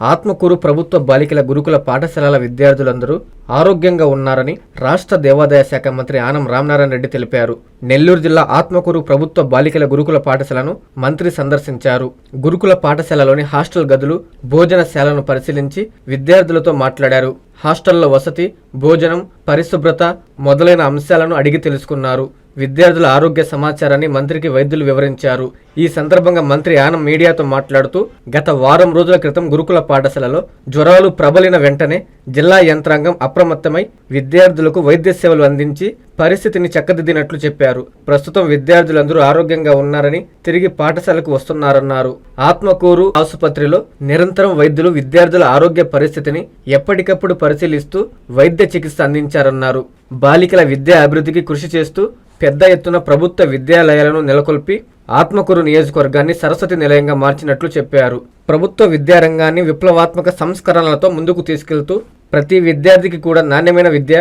ఆత్మకూరు ప్రభుత్వ బాలికల గురుకుల పాఠశాలల విద్యార్థులందరూ ఆరోగ్యంగా ఉన్నారని రాష్ట్ర దేవాదాయ శాఖ మంత్రి ఆనం రామనారాయణ రెడ్డి తెలిపారు. నెల్లూరు జిల్లా ఆత్మకూరు ప్రభుత్వ బాలికల గురుకుల పాఠశాలను మంత్రి సందర్శించారు. గురుకుల పాఠశాలలోని హాస్టల్ గదులు భోజనశాలను పరిశీలించి విద్యార్థులతో మాట్లాడారు. హాస్టల్లో వసతి భోజనం పరిశుభ్రత మొదలైన అంశాలను అడిగి తెలుసుకున్నారు. విద్యార్థుల ఆరోగ్య సమాచారాన్ని మంత్రికి వైద్యులు వివరించారు. ఈ సందర్భంగా మంత్రి ఆనం మీడియాతో మాట్లాడుతూ గత వారం రోజుల క్రితం గురుకుల పాఠశాలలో జ్వరాలు ప్రబలిన వెంటనే జిల్లా యంత్రాంగం అప్రమత్తమై విద్యార్థులకు వైద్య సేవలు అందించి పరిస్థితిని చక్కదిద్దినట్లు చెప్పారు. ప్రస్తుతం విద్యార్థులందరూ ఆరోగ్యంగా ఉన్నారని తిరిగి పాఠశాలకు వస్తున్నారన్నారు. ఆత్మకూరు ఆసుపత్రిలో నిరంతరం వైద్యులు విద్యార్థుల ఆరోగ్య పరిస్థితిని ఎప్పటికప్పుడు పరిశీలిస్తూ వైద్య చికిత్స అందించారన్నారు. బాలికల విద్యా అభివృద్ధికి కృషి చేస్తూ పెద్ద ఎత్తున ప్రభుత్వ విద్యాలయాలను నెలకొల్పి ఆత్మకూరు నియోజకవర్గాన్ని సరస్వతి నిలయంగా మార్చినట్లు చెప్పారు. ప్రభుత్వ విద్యారంగాన్ని విప్లవాత్మక సంస్కరణలతో ముందుకు తీసుకెళ్తూ ప్రతి విద్యార్థికి కూడా నాణ్యమైన విద్య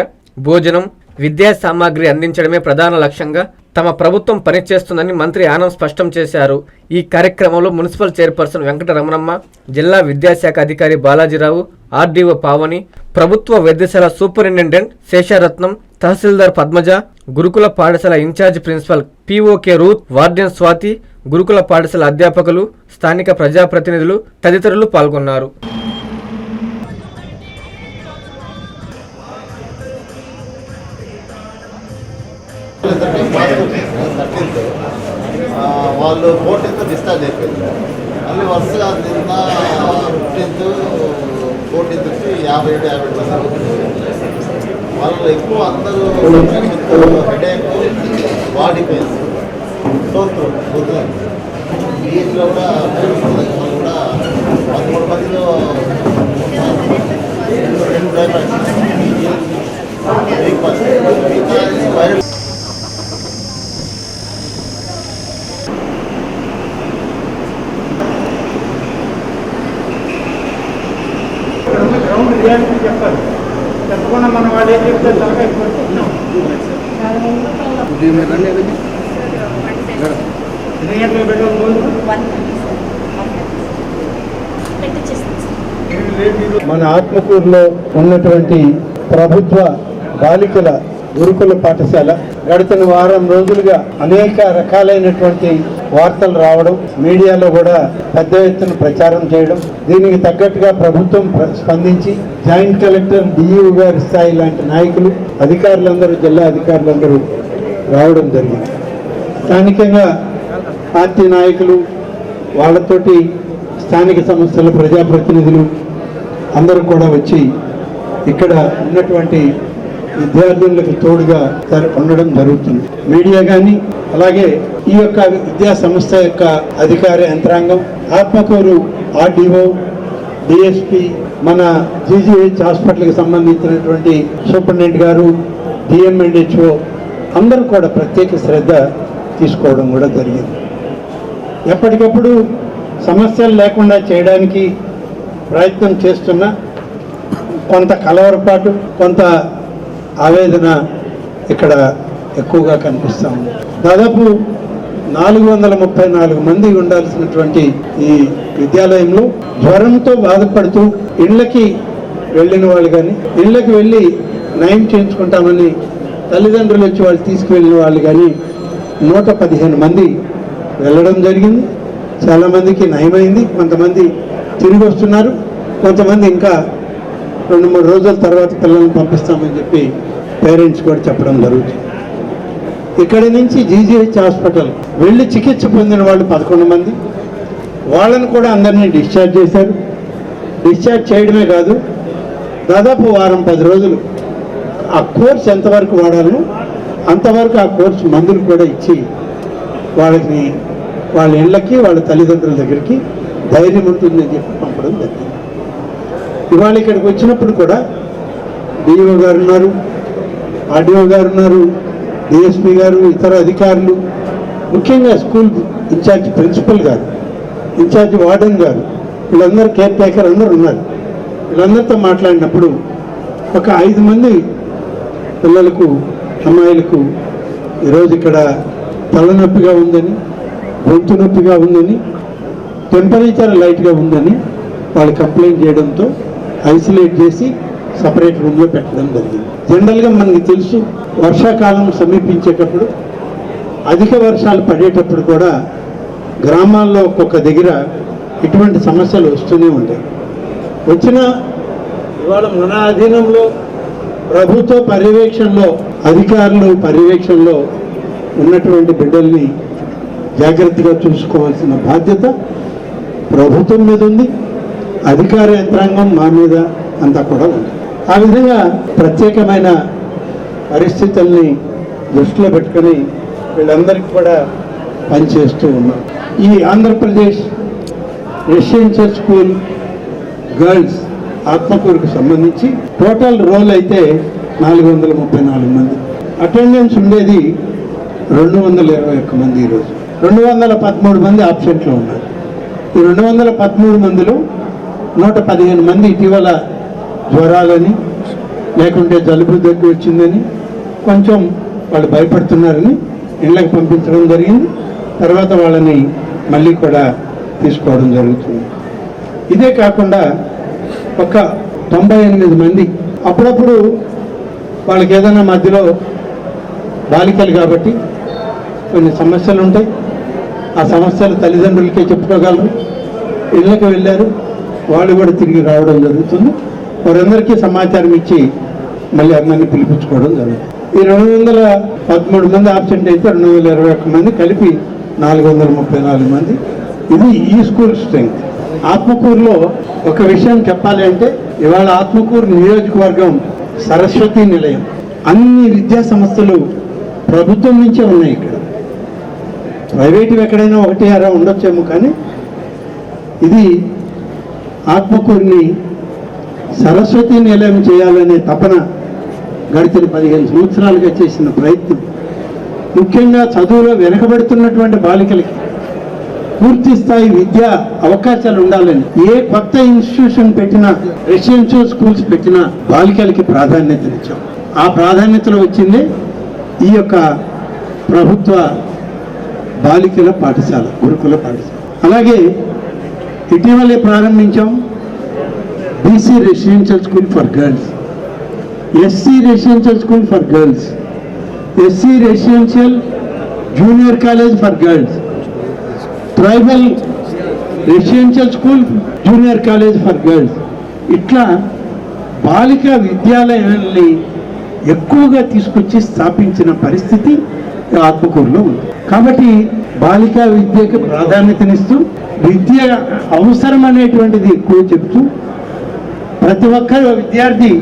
భోజనం విద్యా సామాగ్రి అందించడమే ప్రధాన లక్ష్యంగా తమ ప్రభుత్వం పనిచేస్తుందని మంత్రి ఆనం స్పష్టం చేశారు. ఈ కార్యక్రమంలో మున్సిపల్ చైర్పర్సన్ వెంకటరమణమ్మ జిల్లా విద్యాశాఖ అధికారి బాలాజీరావు ఆర్డీఓ పావని ప్రభుత్వ వైద్యశాల సూపరింటెండెంట్ శేషారత్నం తహసీల్దార్ పద్మజ గురుకుల పాఠశాల ఇన్ఛార్జ్ ప్రిన్సిపల్ పిఓకే రూత్ వార్డెన్ స్వాతి గురుకుల పాఠశాల అధ్యాపకులు స్థానిక ప్రజాప్రతినిధులు తదితరులు పాల్గొన్నారు. ఆ, వాళ్ళు ఫోర్టీన్త్ డిశ్చార్జ్ అయిపోయింది. మళ్ళీ వరుసగా నిన్న ఫిఫ్టీన్త్ ఫోర్టీన్త్ వచ్చి యాభై ఏడు యాభై వాళ్ళు ఎక్కువ అందరూ హెడేక్ బాడీ పెయిన్స్ సోర్ దీంట్లో కూడా వాళ్ళు కూడా పదమూడు మందిలో రెండు బ్రేక్ఫాస్ట్ వైరల్ గ్రౌండ్ రియాలిటీ చెప్పాలి. చెప్పకుండా మనం వాళ్ళు ఏం చెప్తే ఎన్ని గంటలకు మన ఆత్మకూరులో ఉన్నటువంటి ప్రభుత్వ బాలికల గురుకుల పాఠశాల గడిచిన వారం రోజులుగా అనేక రకాలైనటువంటి వార్తలు రావడం మీడియాలో కూడా పెద్ద ఎత్తున ప్రచారం చేయడం దీనికి తగ్గట్టుగా ప్రభుత్వం ప్ర- స్పందించి జాయింట్ కలెక్టర్ డిఈఓ గారి స్థాయి లాంటి నాయకులు అధికారులందరూ జిల్లా అధికారులందరూ రావడం జరిగింది. స్థానికంగా పార్టీ నాయకులు వాళ్ళతోటి స్థానిక సంస్థల ప్రజాప్రతినిధులు అందరూ కూడా వచ్చి ఇక్కడ ఉన్నటువంటి విద్యార్థులకు తోడుగా ఉండడం జరుగుతుంది. మీడియా కానీ అలాగే ఈ యొక్క విద్యా సంస్థ యొక్క అధికార యంత్రాంగం ఆత్మకూరు ఆర్డీఓ డిఎస్పి మన జీజీహెచ్ హాస్పిటల్కి సంబంధించినటువంటి సూపరింటెండెంట్ గారు డిఎంఎండ్హెచ్ఓ అందరూ కూడా ప్రత్యేక శ్రద్ధ తీసుకోవడం కూడా జరిగింది. ఎప్పటికప్పుడు సమస్యలు లేకుండా చేయడానికి ప్రయత్నం చేస్తున్న కొంత కలవరపాటు కొంత ఆవేదన ఇక్కడ ఎక్కువగా కనిపిస్తూ ఉంది దాదాపు నాలుగు వందల ముప్పై నాలుగు మంది ఉండాల్సినటువంటి ఈ విద్యాలయంలో జ్వరంతో బాధపడుతూ ఇళ్ళకి వెళ్ళిన వాళ్ళు కానీ ఇళ్ళకి వెళ్ళి నయం చేయించుకుంటామని తల్లిదండ్రులు వచ్చి వాళ్ళు తీసుకువెళ్ళిన వాళ్ళు కానీ నూట పదిహేను మంది వెళ్ళడం జరిగింది. చాలామందికి నయమైంది. కొంతమంది తిరిగి వస్తున్నారు. కొంతమంది ఇంకా రెండు మూడు రోజుల తర్వాత పిల్లల్ని పంపిస్తామని చెప్పి పేరెంట్స్ కూడా చెప్పడం జరుగుతుంది. ఇక్కడి నుంచి జీజీహెచ్ హాస్పిటల్ వెళ్ళి చికిత్స పొందిన వాళ్ళు పదకొండు మంది. వాళ్ళని కూడా అందరినీ డిశ్చార్జ్ చేశారు. డిశ్చార్జ్ చేయడమే కాదు దాదాపు వారం పది రోజులు ఆ కోర్స్ ఎంతవరకు వాడాలో అంతవరకు ఆ కోర్స్ మందులు కూడా ఇచ్చి వాళ్ళని వాళ్ళ ఇళ్ళకి వాళ్ళ తల్లిదండ్రుల దగ్గరికి ధైర్యం ఉంటుందని చెప్పి పంపడం జరిగింది. ఇవాళ ఇక్కడికి వచ్చినప్పుడు కూడా డిఓ గారు ఉన్నారు. ఆర్డీఓ గారు ఉన్నారు డిఎస్పీ గారు ఇతర అధికారులు ముఖ్యంగా స్కూల్ ఇన్ఛార్జ్ ప్రిన్సిపల్ గారు ఇన్ఛార్జ్ వార్డెన్ గారు వీళ్ళందరూ కేర్ టేకర్ అందరూ ఉన్నారు. వీళ్ళందరితో మాట్లాడినప్పుడు ఒక ఐదు మంది పిల్లలకు అమ్మాయిలకు ఈరోజు ఇక్కడ తలనొప్పిగా ఉందని గొంతు నొప్పిగా ఉందని టెంపరేచర్ లైట్గా ఉందని వాళ్ళు కంప్లైంట్ చేయడంతో ఐసోలేట్ చేసి సపరేట్ రూమ్లో పెట్టడం జరిగింది. జనరల్గా మనకి తెలుసు వర్షాకాలం సమీపించేటప్పుడు అధిక వర్షాలు పడేటప్పుడు కూడా గ్రామాల్లో ఒక్కొక్క దగ్గర ఇటువంటి సమస్యలు వస్తూనే ఉంటాయి. వచ్చిన ఇవాళ మన అధీనంలో ప్రభుత్వ పర్యవేక్షణలో అధికారులు పర్యవేక్షణలో ఉన్నటువంటి బిడ్డల్ని జాగ్రత్తగా చూసుకోవాల్సిన బాధ్యత ప్రభుత్వం మీద ఉంది. అధికార యంత్రాంగం మా మీద అంతా కూడా ఉంది. ఆ విధంగా ప్రత్యేకమైన పరిస్థితుల్ని దృష్టిలో పెట్టుకొని వీళ్ళందరికీ కూడా పనిచేస్తూ ఉన్నాం. ఈ ఆంధ్రప్రదేశ్ రెసిడెన్షియల్ స్కూల్ గర్ల్స్ ఆత్మకూరుకు సంబంధించి టోటల్ రోల్ అయితే నాలుగు వందల ముప్పై నాలుగు మంది. అటెండెన్స్ ఉండేది రెండు వందల ఇరవై ఒక్క మంది ఈరోజు. రెండు వందల పదమూడు మంది ఆబ్సెంట్లో ఉన్నారు. ఈ రెండు వందల పదమూడు మందిలో నూట పదిహేను మంది ఇటీవల జ్వరాలని లేకుంటే జలుబు దగ్గు వచ్చిందని కొంచెం వాళ్ళు భయపడుతున్నారని ఇళ్ళకి పంపించడం జరిగింది. తర్వాత వాళ్ళని మళ్ళీ కూడా తీసుకోవడం జరుగుతుంది. ఇదే కాకుండా ఒక తొంభై ఎనిమిది మంది అప్పుడప్పుడు వాళ్ళకి ఏదైనా మధ్యలో బాలికలు కాబట్టి కొన్ని సమస్యలు ఉంటాయి. ఆ సమస్యలు తల్లిదండ్రులకే చెప్పుకోగలరు. ఇళ్ళకి వెళ్ళారు. వాళ్ళు కూడా తిరిగి రావడం జరుగుతుంది. వారందరికీ సమాచారం ఇచ్చి మళ్ళీ అందరినీ పిలిపించుకోవడం జరుగుతుంది ఈ రెండు వందల పదమూడు మంది ఆబ్సెంట్ అయితే రెండు వందల ఇరవై ఒక్క మంది కలిపి నాలుగు వందల ముప్పై నాలుగు మంది. ఇది ఈ స్కూల్ స్ట్రెంగ్త్. ఆత్మకూరులో ఒక విషయం చెప్పాలి అంటే ఇవాళ ఆత్మకూరు నియోజకవర్గం సరస్వతి నిలయం. అన్ని విద్యా సంస్థలు ప్రభుత్వం నుంచే ఉన్నాయి ఇక్కడ. ప్రైవేటివి ఎక్కడైనా ఒకటి అరా ఉండొచ్చేమో కానీ ఇది ఆత్మకూరిని సరస్వతి నిలయం చేయాలనే తపన గడిచిన పదిహేను సంవత్సరాలుగా చేసిన ప్రయత్నం. ముఖ్యంగా చదువులో వెనకబడుతున్నటువంటి బాలికలకి పూర్తి స్థాయి విద్యా అవకాశాలు ఉండాలని ఏ కొత్త ఇన్స్టిట్యూషన్ పెట్టినా రెసిడెన్షియల్ స్కూల్స్ పెట్టినా బాలికలకి ప్రాధాన్యతనిచ్చాం. ఆ ప్రాధాన్యతలో వచ్చింది ఈ యొక్క ప్రభుత్వ బాలికల పాఠశాల గురుకుల పాఠశాల. అలాగే ఇటీవలే ప్రారంభించాం BC residential school for girls SC residential school for girls SC residential junior college for girls tribal residential school junior college for girls ఇట్లా బాలికా విద్యాలయాల్ని ఎక్కువగా తీసుకొచ్చి స్థాపించిన పరిస్థితి ఆత్మకూరులో ఉంది. కాబట్టి బాలికా విద్యకు ప్రాధాన్యతనిస్తూ విద్య అవసరం అనేటువంటిది ఎక్కువ చెప్తూ ప్రతి ఒక్క విద్యార్థి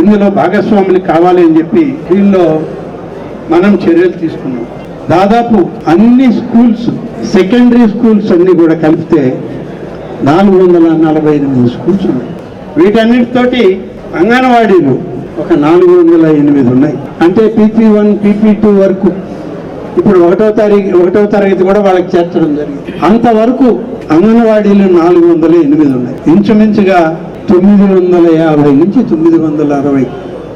ఇందులో భాగస్వాములు కావాలి అని చెప్పి దీనిలో మనం చర్యలు తీసుకున్నాం. దాదాపు అన్ని స్కూల్స్ సెకండరీ స్కూల్స్ అన్ని కూడా కలిపితే నాలుగు వందల నలభై ఎనిమిది స్కూల్స్ ఉన్నాయి. వీటన్నిటితోటి అంగన్వాడీలు ఒక నాలుగు వందల ఎనిమిది ఉన్నాయి. అంటే పీపీ వన్ పీపీ టూ వరకు ఇప్పుడు ఒకటో తారీఖు ఒకటో తరగతి కూడా వాళ్ళకి చేర్చడం జరిగింది. అంతవరకు అంగన్వాడీలు నాలుగు వందల ఎనిమిది ఉన్నాయి. ఇంచుమించుగా తొమ్మిది వందల యాభై నుంచి తొమ్మిది వందల అరవై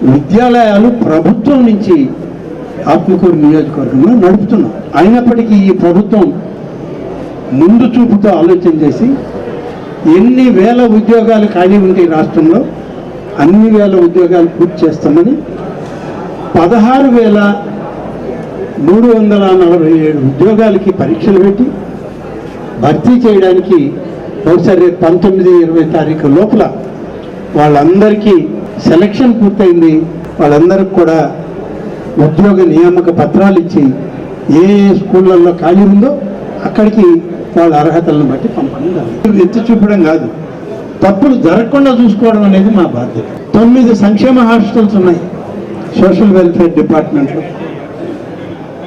విద్యాలయాలు ప్రభుత్వం నుంచి ఆత్మకూరు నియోజకవర్గంలో నడుపుతున్నాం. అయినప్పటికీ ఈ ప్రభుత్వం ముందు చూపుతో ఆలోచన చేసి ఎన్ని వేల ఉద్యోగాలు ఖాళీ ఉంటాయి రాష్ట్రంలో అన్ని వేల ఉద్యోగాలు పూర్తి చేస్తామని పదహారు వేల మూడు వందల నలభై ఏడు ఉద్యోగాలకి పరీక్షలు పెట్టి భర్తీ చేయడానికి బహుశా రేపు పంతొమ్మిది ఇరవై తారీఖు లోపల వాళ్ళందరికీ సెలక్షన్ పూర్తయింది. వాళ్ళందరికి కూడా ఉద్యోగ నియామక పత్రాలు ఇచ్చి ఏ ఏ స్కూళ్ళల్లో ఖాళీ ఉందో అక్కడికి వాళ్ళ అర్హతలను బట్టి పంపడం జరుగుతుంది ఎత్తి చూపడం కాదు. తప్పులు జరగకుండా చూసుకోవడం అనేది మా బాధ్యత. తొమ్మిది సంక్షేమ హాస్టల్స్ ఉన్నాయి సోషల్ వెల్ఫేర్ డిపార్ట్మెంట్లో.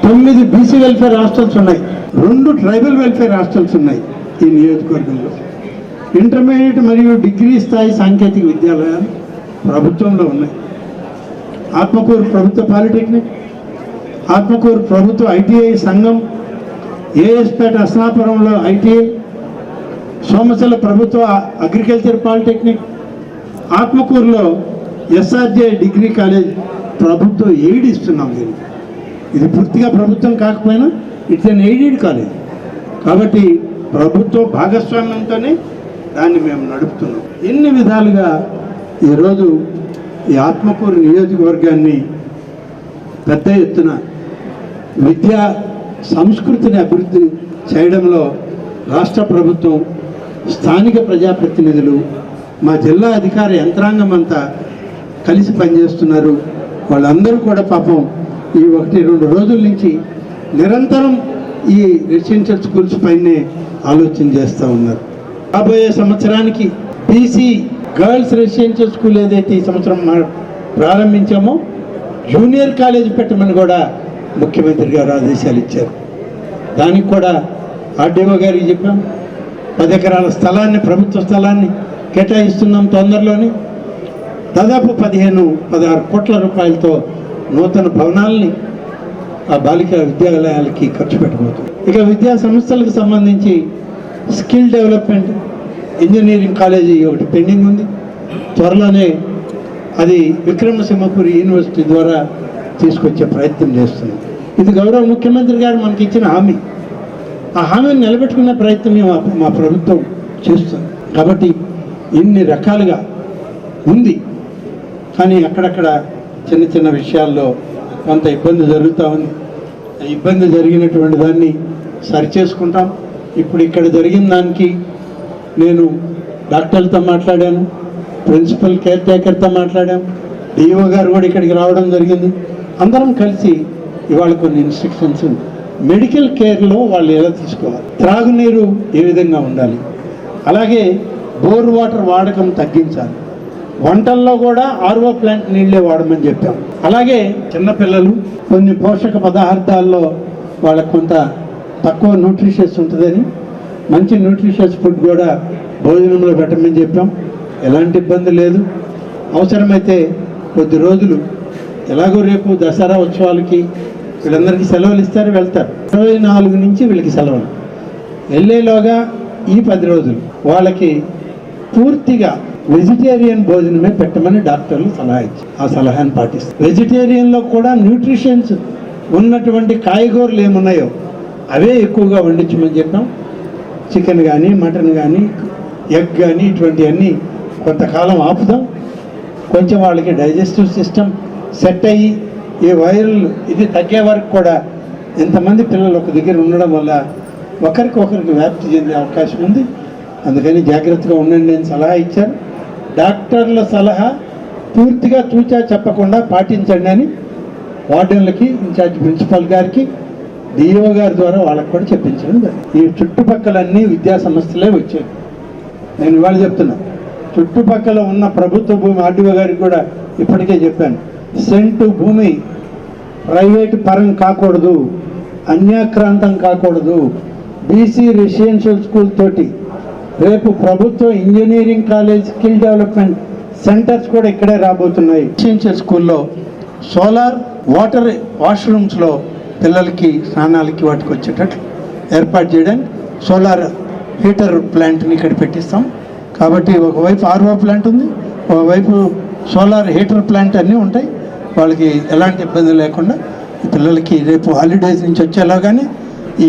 తొమ్మిది బీసీ వెల్ఫేర్ హాస్టల్స్ ఉన్నాయి. రెండు ట్రైబల్ వెల్ఫేర్ హాస్టల్స్ ఉన్నాయి ఈ నియోజకవర్గంలో. ఇంటర్మీడియట్ మరియు డిగ్రీ స్థాయి సాంకేతిక విద్యాలయాలు ప్రభుత్వంలో ఉన్నాయి. ఆత్మకూరు ప్రభుత్వ పాలిటెక్నిక్ ఆత్మకూరు ప్రభుత్వ ఐటీఐ సంఘం ఏఎస్పేట అస్నాపురంలో ఐటీఐ సోమశల ప్రభుత్వ అగ్రికల్చర్ పాలిటెక్నిక్ ఆత్మకూరులో ఎస్ఆర్జే డిగ్రీ కాలేజ్ ప్రభుత్వం ఎయిడ్ ఇస్తున్నాం దీనికి ఇది పూర్తిగా ప్రభుత్వం కాకపోయినా ఇట్స్ అన్ ఎయిడెడ్ కాలేజ్. కాబట్టి ప్రభుత్వ భాగస్వామ్యంతోనే దాన్ని మేము నడుపుతున్నాం. ఎన్ని విధాలుగా ఈరోజు ఈ ఆత్మకూరు నియోజకవర్గాన్ని పెద్ద ఎత్తున విద్యా సంస్కృతిని అభివృద్ధి చేయడంలో రాష్ట్ర ప్రభుత్వం స్థానిక ప్రజాప్రతినిధులు మా జిల్లా అధికార యంత్రాంగం అంతా కలిసి పనిచేస్తున్నారు. వాళ్ళందరూ కూడా పాపం ఈ ఒకటి రెండు రోజుల నుంచి నిరంతరం ఈ రెసిడెన్షియల్ స్కూల్స్ పైనే ఆలోచన చేస్తూ ఉన్నారు. రాబోయే సంవత్సరానికి బీసీ గర్ల్స్ రెసిడెన్షియల్ స్కూల్ ఏదైతే ఈ సంవత్సరం మా- ప్రారంభించామో జూనియర్ కాలేజ్ పెట్టమని కూడా ముఖ్యమంత్రి గారు ఆదేశాలు ఇచ్చారు. దానికి కూడా ఆర్డీఓ గారికి చెప్పాం. పది ఎకరాల స్థలాన్ని ప్రభుత్వ స్థలాన్ని కేటాయిస్తున్నాం తొందరలోనే. దాదాపు పదిహేను పదహారు కోట్ల రూపాయలతో నూతన భవనాల్ని ఆ బాలిక విద్యాలయాలకి ఖర్చు పెట్టబోతుంది ఇక విద్యా సంస్థలకు సంబంధించి స్కిల్ డెవలప్మెంట్ ఇంజనీరింగ్ కాలేజీ ఒకటి పెండింగ్ ఉంది. త్వరలోనే అది విక్రమసింహపురి యూనివర్సిటీ ద్వారా తీసుకొచ్చే ప్రయత్నం చేస్తుంది. ఇది గౌరవ ముఖ్యమంత్రి గారు మనకి ఇచ్చిన హామీ. ఆ హామీని నిలబెట్టుకునే ప్రయత్నం మా ప్రభుత్వం చేస్తుంది. కాబట్టి ఇన్ని రకాలుగా ఉంది. కానీ అక్కడక్కడ చిన్న చిన్న విషయాల్లో కొంత ఇబ్బంది జరుగుతూ ఉంది. ఇబ్బంది జరిగినటువంటి దాన్ని సరిచేసుకుంటాం. ఇప్పుడు ఇక్కడ జరిగిన దానికి నేను డాక్టర్లతో మాట్లాడాను ప్రిన్సిపల్ కేర్ టేకర్తో మాట్లాడాము డిఓ గారు కూడా ఇక్కడికి రావడం జరిగింది. అందరం కలిసి ఇవాళ కొన్ని ఇన్స్ట్రక్షన్స్ మెడికల్ కేర్లో వాళ్ళు ఎలా తీసుకోవాలి? త్రాగునీరు ఏ విధంగా ఉండాలి? అలాగే బోర్ వాటర్ వాడకం తగ్గించాలి. వంటల్లో కూడా ఆర్ఓ ప్లాంట్ నీళ్ళే వాడమని చెప్పాం. అలాగే చిన్నపిల్లలు కొన్ని పోషక పదార్థాల్లో వాళ్ళకు కొంత తక్కువ న్యూట్రిషియస్ ఉంటుందని. మంచి న్యూట్రిషియస్ ఫుడ్ కూడా భోజనంలో పెట్టమని చెప్పాం. ఎలాంటి ఇబ్బంది లేదు. అవసరమైతే కొద్ది రోజులు ఎలాగో రేపు దసరా ఉత్సవాలకి వీళ్ళందరికీ సెలవులు ఇస్తారు వెళ్తారు. ఇరవై నాలుగు నుంచి వీళ్ళకి సెలవులు. వెళ్ళేలోగా ఈ పది రోజులు వాళ్ళకి పూర్తిగా వెజిటేరియన్ భోజనమే పెట్టమని డాక్టర్లు సలహా ఇచ్చారు. ఆ సలహాను పాటిస్తారు. వెజిటేరియన్లో కూడా న్యూట్రిషన్స్ ఉన్నటువంటి కాయగూరలు ఏమున్నాయో అవే ఎక్కువగా వండించమని చెప్పాం. చికెన్ కానీ మటన్ కానీ ఎగ్ కానీ ఇటువంటివన్నీ కొంతకాలం ఆపుదాం. కొంచెం వాళ్ళకి డైజెస్టివ్ సిస్టమ్ సెట్ అయ్యి ఈ వైరల్ ఇది తగ్గే వరకు కూడా ఇంతమంది పిల్లలు ఒక దగ్గర ఉండడం వల్ల ఒకరికి ఒకరికి వ్యాప్తి చెందే అవకాశం ఉంది. అందుకని జాగ్రత్తగా ఉండండి అని సలహా ఇచ్చారు. డాక్టర్ల సలహా పూర్తిగా చూచా చెప్పకుండా పాటించండి అని వార్డెన్లకి ఇన్ఛార్జ్ ప్రిన్సిపాల్ గారికి డిఓ గారి ద్వారా వాళ్ళకి కూడా చెప్పించడం జరిగింది. ఈ చుట్టుపక్కలన్నీ విద్యా సంస్థలే వచ్చాయి. నేను ఇవాళ చెప్తున్నా. చుట్టుపక్కల ఉన్న ప్రభుత్వ భూమి ఆర్డీఓ గారికి కూడా ఇప్పటికే చెప్పాను. సెంటు భూమి ప్రైవేట్ పరం కాకూడదు అన్యాక్రాంతం కాకూడదు. బీసీ రెసిడెన్షియల్ స్కూల్ తోటి రేపు ప్రభుత్వ engineering college skill development centres కూడా ఇక్కడే రాబోతున్నాయి. రెసిడెన్షియల్ స్కూల్లో సోలార్ వాటర్ వాష్రూమ్స్లో పిల్లలకి స్నానాలకి వాటికి వచ్చేటట్లు ఏర్పాటు చేయడానికి సోలార్ హీటర్ ప్లాంట్ని ఇక్కడ పెట్టిస్తాం. కాబట్టి ఒకవైపు ఆర్ఓ ప్లాంట్ ఉంది ఒకవైపు సోలార్ హీటర్ ప్లాంట్ అన్నీ ఉంటాయి. వాళ్ళకి ఎలాంటి ఇబ్బంది లేకుండా పిల్లలకి రేపు హాలిడేస్ నుంచి వచ్చేలాగానే ఈ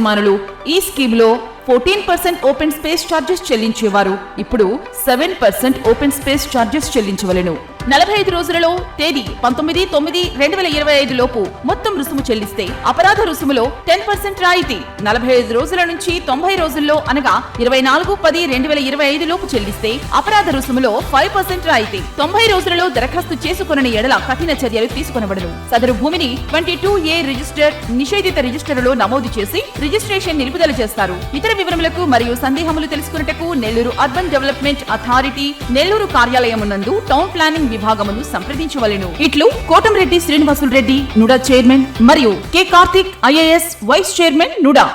యజమానులు ఈ స్కీమ్లో fourteen percent open space charges చెల్లించేవారు. ఇప్పుడు seven percent open space charges చెల్లించవలెను. నలభై ఐదు రోజులలో తేదీ పంతొమ్మిది తొమ్మిది రెండు వేల ఇరవై ఐదు లోపు మొత్తం రుసుము చెల్లిస్తే అపరాధ రుసుములో టెన్ పర్సెంట్ రాయితీ. నలభై ఐదు రోజుల నుంచి తొంభై రోజుల్లో అనగా ఇరవై నాలుగు పది రెండు వేల ఇరవై ఐదు లోపు చెల్లిస్తే అపరాధ రుసుములో ఫైవ్ పర్సెంట్ రాయితీ. తొంభై రోజులలో దరఖాస్తు చేసుకుని ఎడల కఠిన చర్యలు తీసుకొనబడను. సదరు భూమిని ట్వంటీ టూ ఏ రిజిస్టర్ నిషేధిత రిజిస్టర్లో నమోదు చేసి రిజిస్ట్రేషన్ నిలుపుదల చేస్తారు. ఇతర వివరములకు మరియు సందేహములు తెలుసుకున్నటకు Nellore urban development authority Nellore కార్యాలయమునందు town planning విభాగమును సంప్రదించవలెను. ఇట్లు కోటంరెడ్డి శ్రీనివాసులు రెడ్డి నుడా చైర్మన్ మరియు K Karthik IAS vice chairman NUDA.